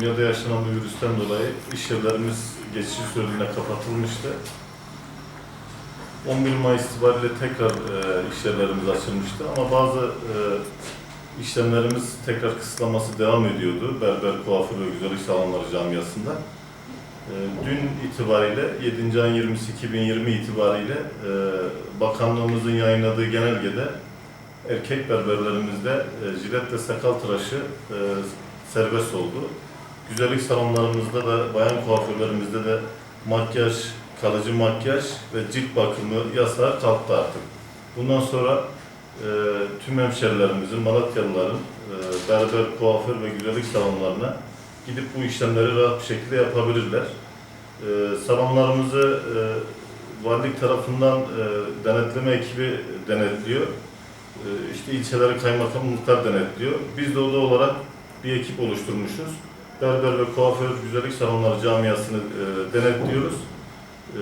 dünyada yaşanan bir virüsten dolayı iş yerlerimiz geçici süreliğine kapatılmıştı. 11 Mayıs itibariyle tekrar e, iş yerlerimiz açılmıştı ama bazı e, işlemlerimiz tekrar kısıtlaması devam ediyordu. Berber, kuaför ve güzellik salonları camiasında. E, dün itibariyle 7. ayın 20'si 2020 itibariyle e, bakanlığımızın yayınladığı genelgede erkek berberlerimizde e, jilet ve sakal tıraşı e, serbest oldu. Güzellik salonlarımızda da, bayan kuaförlerimizde de makyaj, kalıcı makyaj ve cilt bakımı yasağı kalktı artık. Bundan sonra e, tüm hemşerilerimizin, Malatyalıların e, berber, kuaför ve güzellik salonlarına gidip bu işlemleri rahat bir şekilde yapabilirler. E, salonlarımızı e, valilik tarafından e, denetleme ekibi denetliyor. E, işte ilçeleri kaymakam muhtar denetliyor. Biz de oda olarak bir ekip oluşturmuşuz. Berber ve kuaför güzellik salonları camiasını e, denetliyoruz. E,